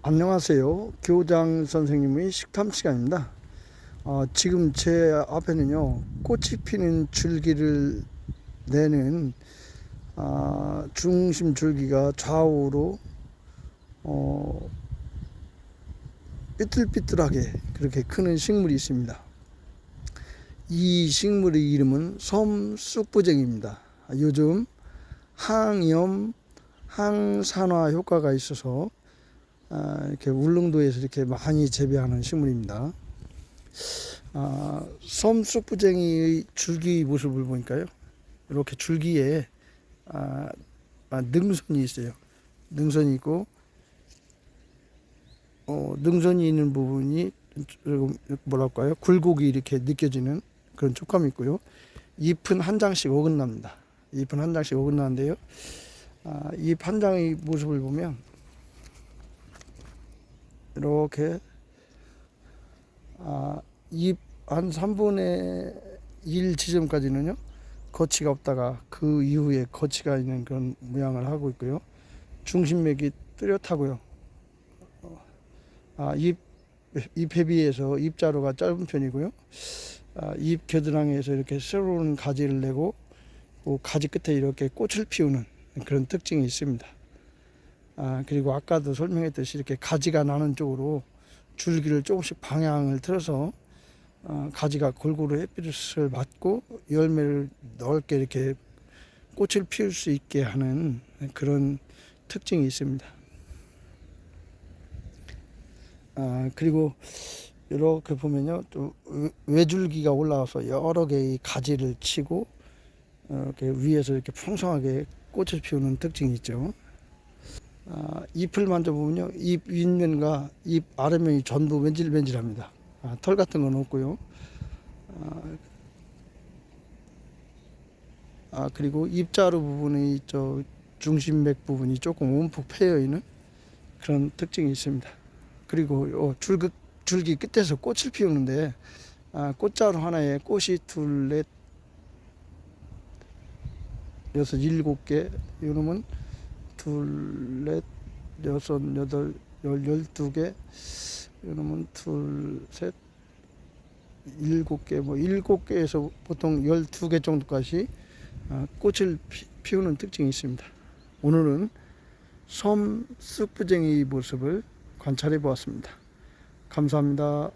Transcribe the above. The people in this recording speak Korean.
안녕하세요. 교장 선생님의 식탐 시간입니다. 어, 지금 제 앞에는요, 꽃이 피는 줄기를 내는 아, 중심 줄기가 좌우로 어, 삐뚤삐뚤하게 그렇게 크는 식물이 있습니다. 이 식물의 이름은 섬쑥부쟁입니다. 요즘 항염, 항산화 효과가 있어서 아, 이렇게 울릉도에서 이렇게 많이 재배하는 식물입니다. 아, 섬쑥부쟁이의 줄기 모습을 보니까요. 이렇게 줄기에 아, 아, 능선이 있어요. 능선이 있고 어, 능선이 있는 부분이 뭐랄까요? 굴곡이 이렇게 느껴지는 그런 촉감이 있고요. 잎은 한 장씩 어긋납니다. 잎은 한 장씩 어긋나는데요. 아, 잎 한 장의 모습을 보면 이렇게 아, 잎한 3분의 1 지점까지는요 거치가 없다가 그 이후에 거치가 있는 그런 모양을 하고 있고요. 중심맥이 뚜렷하고요. 어, 아, 잎 잎에 비해서 잎자루가 짧은 편이고요. 아, 잎 겨드랑이에서 이렇게 새로운 가지를 내고 그 가지 끝에 이렇게 꽃을 피우는 그런 특징이 있습니다. 아, 그리고 아까도 설명했듯이 이렇게 가지가 나는 쪽으로 줄기를 조금씩 방향을 틀어서 어, 가지가 골고루 햇빛을 맞고 열매를 넓게 이렇게 꽃을 피울 수 있게 하는 그런 특징이 있습니다. 아, 그리고 이렇게 보면요, 또 외- 외줄기가 올라와서 여러 개의 가지를 치고 어, 이렇게 위에서 이렇게 풍성하게 꽃을 피우는 특징이 있죠. 아, 잎을 만져보면요, 잎 윗면과 잎 아래면이 전부 맨질맨질합니다. 아, 털 같은 건 없고요. 아, 아, 그리고 잎자루 부분의 저 중심맥 부분이 조금 움푹 패여 있는 그런 특징이 있습니다. 그리고 요 줄기, 줄기 끝에서 꽃을 피우는데 아, 꽃자루 하나에 꽃이 둘, 넷, 여섯, 일곱 개. 요놈은 둘, 넷, 여섯, 여덟, 열, 열두 개. 요놈은 둘, 셋, 일곱 개. 뭐 일곱 개에서 보통 열두 개 정도까지 아, 꽃을 피, 피우는 특징이 있습니다. 오늘은 섬 쑥부쟁이 모습을 관찰해 보았습니다. 감사합니다.